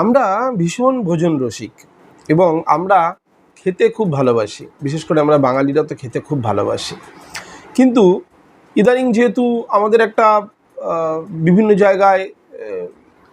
আমরা ভীষণ ভোজন রসিক এবং আমরা খেতে খুব ভালোবাসি। বিশেষ করে আমরা বাঙালিরা তো খেতে খুব ভালোবাসি। কিন্তু ইদানিং যেহেতু আমাদের একটা বিভিন্ন জায়গায়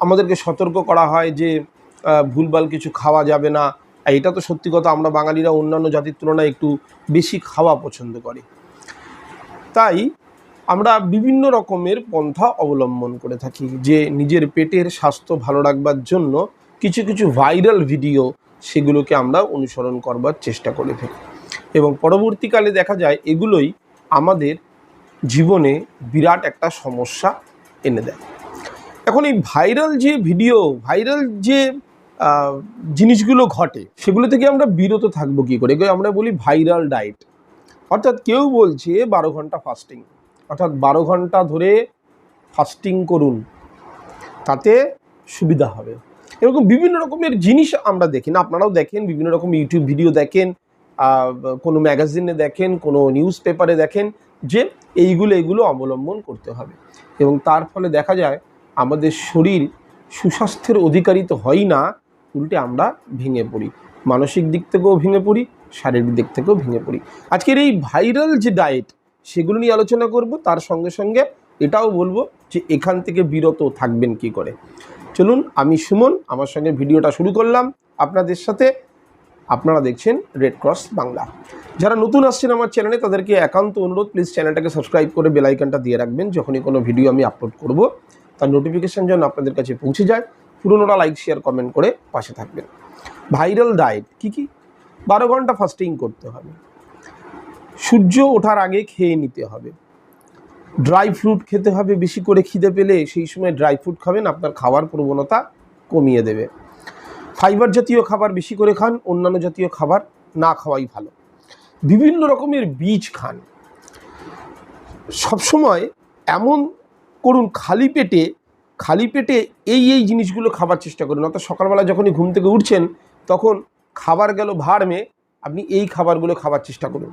আমাদেরকে সতর্ক করা হয় যে ভুলভাল কিছু খাওয়া যাবে না। এটা তো সত্যি কথা, আমরা বাঙালিরা অন্যান্য জাতির তুলনায় একটু বেশি খাওয়া পছন্দ করি। তাই আমরা বিভিন্ন রকমের পন্থা অবলম্বন করে থাকি, যে নিজের পেটের স্বাস্থ্য ভালো রাখবার জন্য কিছু কিছু ভাইরাল ভিডিও সেগুলোকে আমরা অনুসরণ করবার চেষ্টা করে থাকি। এবং পরবর্তীকালে দেখা যায় এগুলোই আমাদের জীবনে বিরাট একটা সমস্যা এনে দেয়। এখন এই ভাইরাল যে ভিডিও, ভাইরাল যে জিনিসগুলো ঘটে, সেগুলো থেকে আমরা বিরত থাকব কী করে? আমরা বলি ভাইরাল ডায়েট। অর্থাৎ কেউ বলছে বারো ঘণ্টা ফাস্টিং অর্থাৎ বারো ঘণ্টা ধরে ফাস্টিং করুন, তাতে সুবিধা হবে। এরকম বিভিন্ন রকমের জিনিস আমরা দেখি না, আপনারাও দেখেন, বিভিন্ন রকম ইউটিউব ভিডিও দেখেন কোনো ম্যাগাজিনে দেখেন, কোনো নিউজ পেপারে দেখেন যে এইগুলো, এগুলো অবলম্বন করতে হবে। এবং তার ফলে দেখা যায়, আমাদের শরীর সুস্বাস্থ্যের অধিকারী তো হয় না, উল্টে আমরা ভেঙে পড়ি। মানসিক দিক থেকেও ভেঙে পড়ি, শারীরিক দিক থেকেও ভেঙে পড়ি। আজকের এই ভাইরাল যে ডায়েট সেগুলো নিয়ে আলোচনা করব, তার সঙ্গে সঙ্গে এটাও বলব যে এখান থেকে বিরত থাকবেন কি করে। চলুন, আমি সুমন, আমার সঙ্গে ভিডিওটা শুরু করলাম। আপনাদের সাথে আপনারা দেখছেন রেড ক্রস বাংলা যারা নতুন আসছেন আমার চ্যানেলে তাদেরকে একান্ত অনুরোধ প্লিজ চ্যানেলটাকে সাবস্ক্রাইব করে বেল আইকনটা দিয়ে রাখবেন। যখনই কোনো ভিডিও আমি আপলোড করব, তার নোটিফিকেশন যেন আপনাদের কাছে পৌঁছে যায়, পুরোনোটা লাইক শেয়ার কমেন্ট করে পাশে থাকবেন। ভাইরাল ডায়েট কি কি? বারো ঘণ্টা ফাস্টিং করতে হবে। সূর্য ওঠার আগে খেয়ে নিতে হবে। ড্রাই ফ্রুট খেতে হবে, বেশি করে খিদে পেলে সেই সময় ড্রাই ফ্রুট খাবেন, আপনার খাওয়ার প্রবণতা কমিয়ে দেবে। ফাইবার জাতীয় খাবার বেশি করে খান, অন্যান্য জাতীয় খাবার না খাওয়াই ভালো। বিভিন্ন রকমের বীজ খান। সবসময় এমন করুন, খালি পেটে খালি পেটে এই এই জিনিসগুলো খাবার চেষ্টা করুন। অর্থাৎ সকালবেলা যখনই ঘুম থেকে উঠছেন, তখন খাবার গেল ভাড়মে আপনি এই খাবারগুলো খাবার চেষ্টা করুন।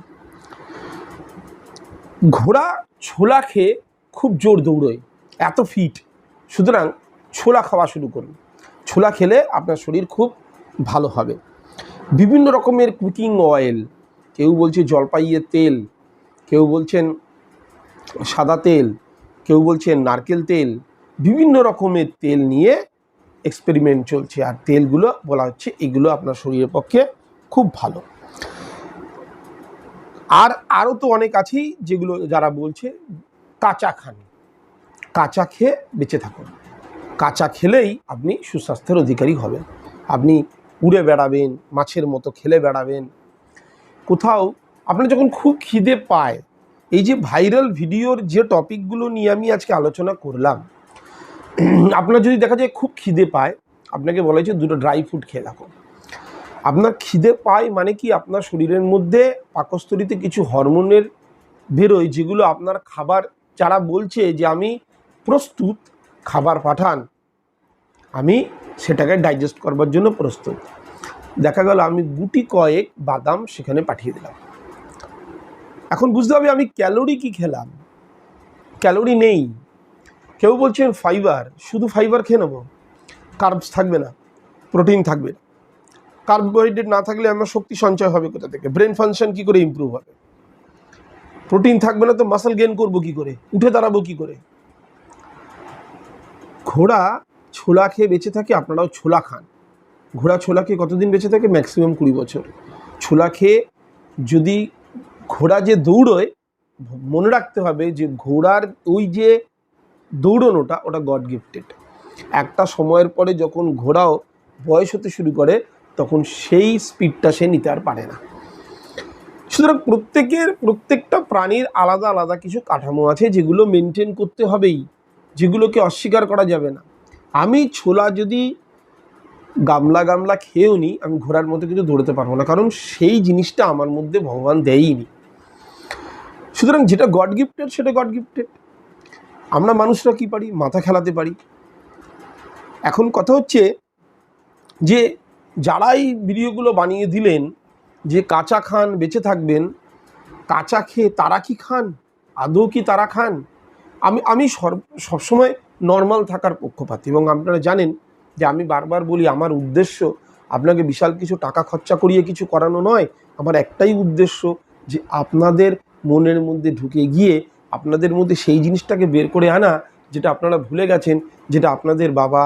ঘোড়া ছোলা খেয়ে খুব জোর দৌড়োয়, এত ফিট সুতরাং ছোলা খাওয়া শুরু করুন। ছোলা খেলে আপনার শরীর খুব ভালো হবে। বিভিন্ন রকমের কুকিং অয়েল কেউ বলছে জলপাইয়ের তেল, কেউ বলছেন সাদা তেল, কেউ বলছেন নারকেল তেল, বিভিন্ন রকমের তেল নিয়ে এক্সপেরিমেন্ট চলছে। আর তেলগুলো বলা হচ্ছে এগুলো আপনার শরীরের পক্ষে খুব ভালো। আর আরও তো অনেক আছেই যেগুলো যারা বলছে, কাঁচা খান। কাঁচা খেয়ে বেঁচে থাকুন। কাঁচা খেলেই আপনি সুস্বাস্থ্যের অধিকারী হবেন। আপনি উড়ে বেড়াবেন, মাছের মতো খেলে বেড়াবেন। কোথাও আপনার যখন খুব খিদে পায়, এই যে ভাইরাল ভিডিওর যে টপিকগুলো নিয়ে আমি আজকে আলোচনা করলাম, আপনার যদি দেখা যায় খুব খিদে পায়, আপনাকে বলা হয়েছে দুটো ড্রাই ফ্রুট খেয়ে রাখো আপনার খিদে পায় মানে কি আপনার শরীরের মধ্যে পাকস্থলিতে কিছু হরমোনের বেরোয়, যেগুলো আপনার খাবার, যারা বলছে যে আমি প্রস্তুত খাবার পাঠান, আমি সেটাকে ডাইজেস্ট করবার জন্য প্রস্তুত। দেখা গেল আমি গুটি কয়েক বাদাম সেখানে পাঠিয়ে দিলাম। এখন বুঝতে হবে আমি ক্যালোরি কি খেলাম। ক্যালোরি নেই। কেউ বলছেন ফাইবার শুধু ফাইবার খেয়ে নেব। কার্বস থাকবে না প্রোটিন থাকবে না। কার্বোহাইড্রেট না থাকলে আমার শক্তি সঞ্চয় হবে কোথা থেকে? ব্রেন ফাংশন কি করে ইমপ্রুভ হবে? প্রোটিন থাকবে না তো মাসেল গেন করব কি করে? উঠে দাঁড়াবো কি করে? ঘোড়া ছোলা খেয়ে বেঁচে থাকে, আপনারাও ছোলা খান। ঘোড়া ছোলা খেয়ে কতদিন বেঁচে থাকে? ম্যাক্সিমাম কুড়ি বছর। ছোলা খেয়ে যদি ঘোড়া যে দৌড়োয়, মনে রাখতে হবে যে ঘোড়ার ওই যে দৌড়নোটা, ওটা গড গিফটেড একটা সময়ের পরে যখন ঘোড়াও বয়স হতে শুরু করে তখন সেই স্পিডটা সে নিতে আর পারে না। সুতরাং প্রত্যেকের, প্রত্যেকটা প্রাণীর আলাদা আলাদা কিছু কাঠামো আছে যেগুলো মেনটেন করতে হবেই, যেগুলোকে অস্বীকার করা যাবে না। আমি ছোলা যদি গামলা গামলা খেয়েও নিই আমি ঘোড়ার মতো কিছু দৌড়তে পারব না, কারণ সেই জিনিসটা আমার মধ্যে ভগবান দেয়ইনি। সুতরাং যেটা গড গিফটেড সেটা গড গিফটেড আমরা মানুষরা কি পারি? মাথা খেলাতে পারি। এখন কথা হচ্ছে যে যারাই ভিডিওগুলো বানিয়ে দিলেন, যে কাঁচা খান বেঁচে থাকবেন, কাঁচা খেয়ে তারা কি খান? আদৌ কি তারা খান? আমি আমি সবসময় নর্মাল থাকার পক্ষপাতী এবং আপনারা জানেন যে আমি বারবার বলি, আমার উদ্দেশ্য আপনাকে বিশাল কিছু টাকা খরচা করিয়ে কিছু করানো নয়। আমার একটাই উদ্দেশ্য যে আপনাদের মনের মধ্যে ঢুকে গিয়ে আপনাদের মধ্যে সেই জিনিসটাকে বের করে আনা, যেটা আপনারা ভুলে গেছেন, যেটা আপনাদের বাবা,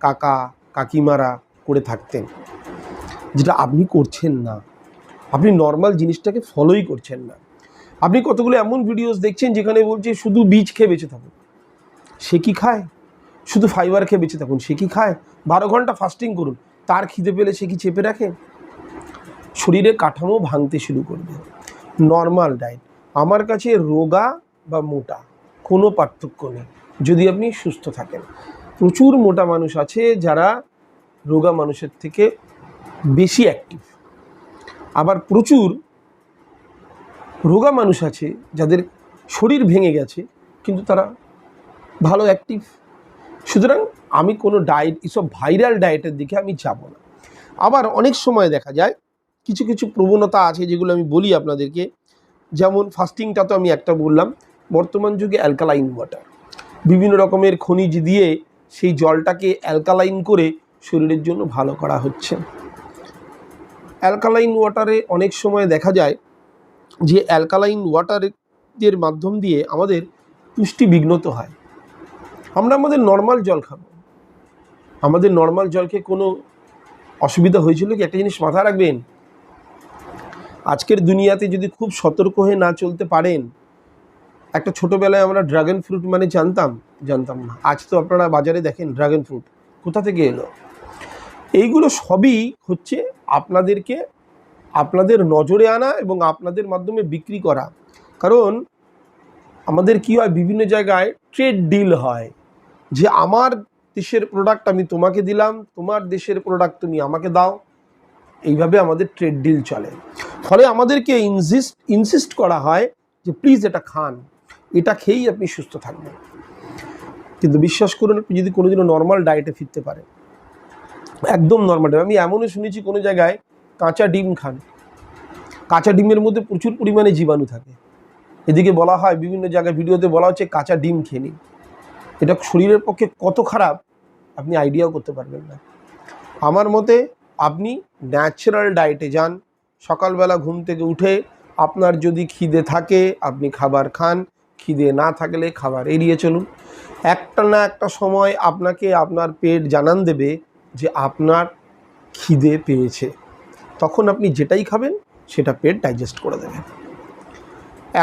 কাকা, কাকিমারা করে থাকতেন। যেটা আপনি করছেন না। আপনি নর্মাল জিনিসটাকে ফলোই করছেন না। আপনি কতগুলো এমন ভিডিওস দেখছেন যেখানে বলছে শুধু বীজ খেয়ে বেঁচে থাকুন। সে কি খায়? শুধু ফাইবার খেয়ে বেঁচে থাকুন। সে কি খায়? বারো ঘণ্টা ফাস্টিং করুন। তার খিদে পেলে সে কি চেপে রাখে? শরীরের কাঠামো ভাঙতে শুরু করবে। নর্মাল ডায়েট আমার কাছে রোগা বা মোটা কোনো পার্থক্য নেই। যদি আপনি সুস্থ থাকেন। প্রচুর মোটা মানুষ আছে যারা রোগা মানুষের থেকে বেশি অ্যাক্টিভ আবার প্রচুর রোগা মানুষ আছে যাদের শরীর ভেঙে গেছে, কিন্তু তারা ভালো অ্যাক্টিভ সুতরাং আমি কোনো ডায়েট এসব ভাইরাল ডায়েটের দিকে আমি যাব না। আবার অনেক সময় দেখা যায়, কিছু কিছু প্রবণতা আছে যেগুলো আমি বলি আপনাদেরকে। যেমন ফাস্টিংটা তো আমি একটা বললাম, বর্তমান যুগে অ্যালকালাইন ওয়াটার বিভিন্ন রকমের খনিজ দিয়ে সেই জলটাকে অ্যালকালাইন করে শরীরের জন্য ভালো করা হচ্ছে। অ্যালকালাইন ওয়াটারে অনেক সময় দেখা যায় যে অ্যালকালাইন ওয়াটারের মাধ্যম দিয়ে আমাদের পুষ্টি বিঘ্নত হয়। আমরা আমাদের নর্মাল জল খাব। আমাদের নর্মাল জলকে কোনো অসুবিধা হয়েছিল কি? একটা জিনিস মাথায় রাখবেন। আজকের দুনিয়াতে যদি খুব সতর্ক হয়ে না চলতে পারেন, একটা ছোটোবেলায় আমরা ড্রাগন ফ্রুট মানে জানতাম জানতাম না। আজ তো আপনারা বাজারে দেখেন ড্রাগন ফ্রুট। কোথা থেকে এলো? এইগুলো সবই হচ্ছে আপনাদেরকে আপনাদের নজরে আনা এবং আপনাদের মাধ্যমে বিক্রি করা। কারণ আমাদের কি হয়, বিভিন্ন জায়গায় ট্রেড ডিল হয়। যে আমার দেশের প্রোডাক্ট আমি তোমাকে দিলাম, তোমার দেশের প্রোডাক্ট তুমি আমাকে দাও। এইভাবে আমাদের ট্রেড ডিল চলে। ফলে আমাদেরকে ইনসিস্ট ইনসিস্ট করা হয় যে প্লিজ এটা খান, এটা খেয়েই আপনি সুস্থ থাকবেন। কিন্তু বিশ্বাস করুন, আপনি যদি কোনোদিনও নর্মাল ডায়েটে ফিরতে পারেন একদম নর্মাল আমি এমনও শুনেছি কোনো জায়গায় কাঁচা ডিম খান। কাঁচা ডিমের মধ্যে প্রচুর পরিমাণে জীবাণু থাকে। এদিকে বলা হয়, বিভিন্ন জায়গায় ভিডিওতে বলা হচ্ছে কাঁচা ডিম খেয়ে নিন। এটা শরীরের পক্ষে কত খারাপ, আপনি আইডিয়াও করতে পারবেন না। আমার মতে আপনি ন্যাচারাল ডায়েটে যান। সকালবেলা ঘুম থেকে উঠে আপনার যদি খিদে থাকে, আপনি খাবার খান। খিদে না থাকলে খাবার এড়িয়ে চলুন। একটা না একটা সময় আপনাকে আপনার পেট জানান দেবে। যে আপনার খিদে পেয়েছে, তখন আপনি যেটাই খাবেন সেটা পেট ডাইজেস্ট করে দেবে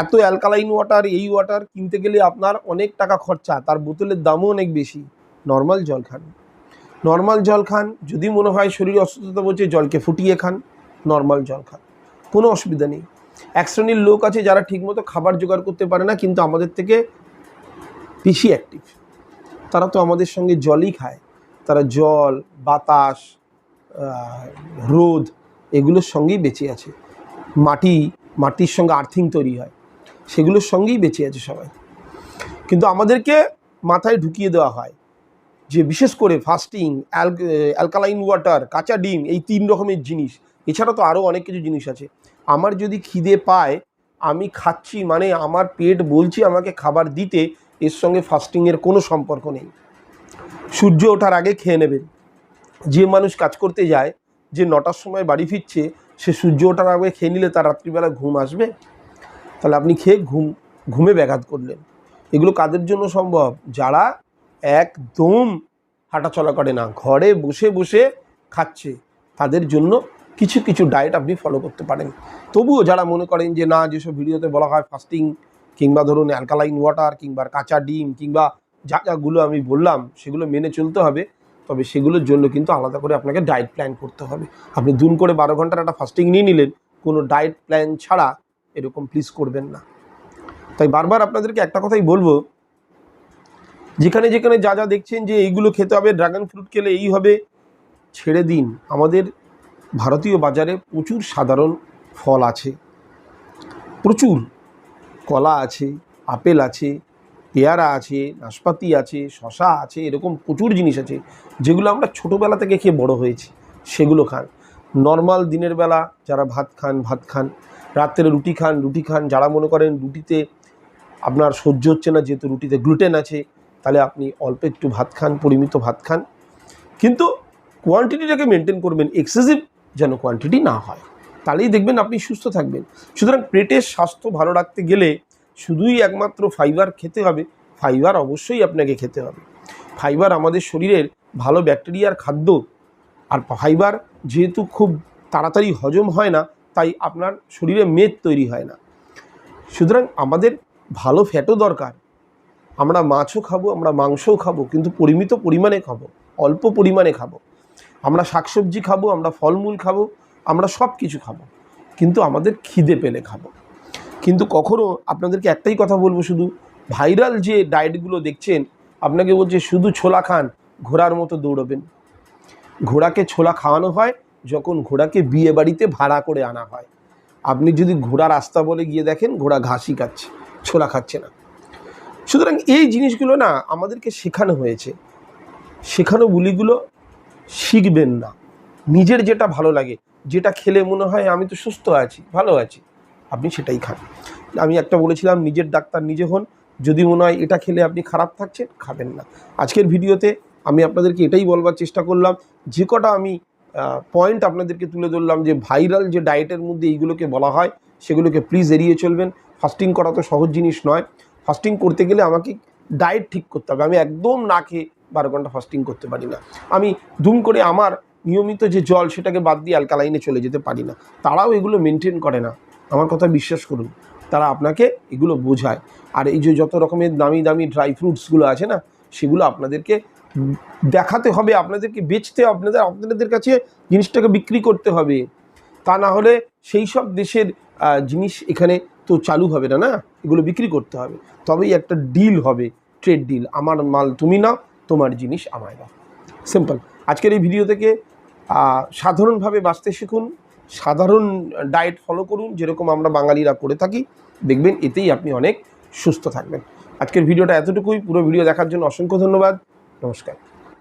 এত অ্যালকালাইন ওয়াটার এই ওয়াটার কিনতে গেলে আপনার অনেক টাকা খরচা, তার বোতলের দামও অনেক বেশি। নর্মাল জল খান। নর্মাল জল খান, যদি মনে হয় শরীর অসুস্থতা বলছে জলকে ফুটিয়ে খান নর্মাল জল খান। কোনো অসুবিধা নেই। এক শ্রেণির লোক আছে যারা ঠিকমতো খাবার জোগাড় করতে পারে না, কিন্তু আমাদের থেকে বেশি অ্যাক্টিভ তারা তো আমাদের সঙ্গে জলই খায়। তারা জল, বাতাস রোদ এগুলোর সঙ্গেই বেঁচে আছে। মাটি, মাটির সঙ্গে আর্থিং তৈরি হয়, সেগুলোর সঙ্গেই বেঁচে আছে সবাই। কিন্তু আমাদেরকে মাথায় ঢুকিয়ে দেওয়া হয় যে বিশেষ করে ফাস্টিং অ্যালকালাইন ওয়াটার কাঁচা ডিম, এই তিন রকমের জিনিস। এছাড়া তো আরও অনেক কিছু জিনিস আছে। আমার যদি খিদে পায়, আমি খাচ্ছি মানে আমার পেট বলছি আমাকে খাবার দিতে, এর সঙ্গে ফাস্টিংয়ের কোনো সম্পর্ক নেই। সূর্য ওঠার আগে খেয়ে নেবেন যে মানুষ কাজ করতে যায়, যে নটার সময় বাড়ি ফিরছে, সে সূর্য ওঠার আগে খেয়ে নিলে তার রাত্রিবেলা ঘুম আসবে? তাহলে আপনি খেয়ে ঘুম, ঘুমে ব্যাঘাত করলেন। এগুলো কাদের জন্য সম্ভব? যারা একদম হাঁটাচলা করে না, ঘরে বসে বসে খাচ্ছে, তাদের জন্য কিছু কিছু ডায়েট আপনি ফলো করতে পারেন। তবুও যারা মনে করেন যে, না, যেসব ভিডিওতে বলা হয় ফাস্টিং কিংবা ধরুন অ্যালকালাইন ওয়াটার কিংবা কাঁচা ডিম, কিংবা যা যাগুলো আমি বললাম, সেগুলো মেনে চলতে হবে। তবে সেগুলোর জন্য কিন্তু আলাদা করে আপনাকে ডায়েট প্ল্যান করতে হবে। আপনি দুন করে বারো ঘণ্টার একটা ফাস্টিং নিয়ে নিলেন, কোনো ডায়েট প্ল্যান ছাড়া এরকম প্লিজ করবেন না। তাই বারবার আপনাদেরকে একটা কথাই বলব, যেখানে যেখানে যা যা দেখছেন যে এইগুলো খেতে হবে ড্রাগন ফ্রুট খেলে এই হবে, ছেড়ে দিন। আমাদের ভারতীয় বাজারে প্রচুর সাধারণ ফল আছে। প্রচুর কলা আছে, আপেল আছে পেয়ারা আছে, নাশপাতি আছে, শশা আছে, এরকম প্রচুর জিনিস আছে, যেগুলো আমরা ছোটোবেলা থেকে খেয়ে বড় হয়েছি, সেগুলো খান। নর্মাল দিনের বেলা যারা ভাত খান ভাত খান। রাত্রে রুটি খান রুটি খান, যারা মনে করেন রুটিতে আপনার সহ্য হচ্ছে না, যেহেতু রুটিতে গ্লুটেন আছে, তাহলে আপনি অল্প একটু ভাত খান, পরিমিত ভাত খান। কিন্তু কোয়ান্টিটিটাকে মেনটেন করবেন এক্সেসিভ যেন কোয়ান্টিটি না হয়। তাহলেই দেখবেন আপনি সুস্থ থাকবেন। সুতরাং পেটের স্বাস্থ্য ভালো রাখতে গেলে শুধুই একমাত্র ফাইবার খেতে হবে ফাইবার অবশ্যই আপনাকে খেতে হবে। ফাইবার আমাদের শরীরের ভালো ব্যাকটেরিয়ার খাদ্য, আর ফাইবার যেহেতু খুব তাড়াতাড়ি হজম হয় না, তাই আপনার শরীরে মেদ তৈরি হয় না। সুতরাং আমাদের ভালো ফ্যাটও দরকার। আমরা মাছও খাব, আমরা মাংসও খাব, কিন্তু পরিমিত পরিমাণে খাব, অল্প পরিমাণে খাব। আমরা শাকসবজি খাব, আমরা ফলমূল খাব, আমরা সব কিছু খাব, কিন্তু আমাদের খিদে পেলে খাব। কিন্তু কখনও আপনাদেরকে একটাই কথা বলব শুধু, ভাইরাল যে ডায়েটগুলো দেখছেন, আপনাকে বলছে শুধু ছোলা খান, ঘোড়ার মতো দৌড়বেন। ঘোড়াকে ছোলা খাওয়ানো হয় যখন ঘোড়াকে বিয়ে বাড়িতে ভাড়া করে আনা হয়। আপনি যদি ঘোড়া রাস্তা বলে গিয়ে দেখেন, ঘোড়া ঘাসই খাচ্ছে, ছোলা খাচ্ছে না। সুতরাং এই জিনিসগুলো না আমাদেরকে শেখানো হয়েছে। শেখানো বুলিগুলো শিখবেন না। নিজের যেটা ভালো লাগে, যেটা খেলে মনে হয় আমি তো সুস্থ আছি, ভালো আছি। আপনি সেটাই খান। আমি একটা বলেছিলাম, নিজের ডাক্তার নিজে হন, যদি মনে হয় এটা খেলে আপনি খারাপ থাকছেন, খাবেন না। আজকের ভিডিওতে আমি আপনাদেরকে এটাই বলবার চেষ্টা করলাম, যে কটা আমি পয়েন্ট আপনাদেরকে তুলে ধরলাম যে ভাইরাল যে ডায়েটের মধ্যে এইগুলোকে বলা হয়, সেগুলোকে প্লিজ এড়িয়ে চলবেন। ফাস্টিং করা তো সহজ জিনিস নয়। ফাস্টিং করতে গেলে আমাকে ডায়েট ঠিক করতে হবে। আমি একদম না খেয়ে বারো ঘণ্টা ফাস্টিং করতে পারি না। আমি দুম করে আমার নিয়মিত যে জল, সেটাকে বাদ দিয়ে অ্যালকালাইনে চলে যেতে পারি না। তারাও এগুলো মেনটেন করে না। আমার কথা বিশ্বাস করুন, তারা আপনাকে এগুলো বোঝায়। আর এই যে যত রকমের দামি দামি ড্রাই ফ্রুটসগুলো আছে না, সেগুলো আপনাদেরকে দেখাতে হবে, আপনাদেরকে বেচতে আপনাদের আপনাদের কাছে জিনিসটাকে বিক্রি করতে হবে। তা না হলে সেই সব দেশের জিনিস এখানে তো চালু হবে না না? এগুলো বিক্রি করতে হবে। তবেই একটা ডিল হবে ট্রেড ডিল আমার মাল তুমি নাও, তোমার জিনিস আমায় দাও। সিম্পল আজকের এই ভিডিও থেকে সাধারণভাবে বাঁচতে শিখুন। সাধারণ ডায়েট ফলো করুন, যেরকম আমরা বাঙালিরা করে থাকি। দেখবেন এতেই আপনি অনেক সুস্থ থাকবেন। আজকের ভিডিওটা এতটুকুই। পুরো ভিডিও দেখার জন্য অসংখ্য ধন্যবাদ। নমস্কার।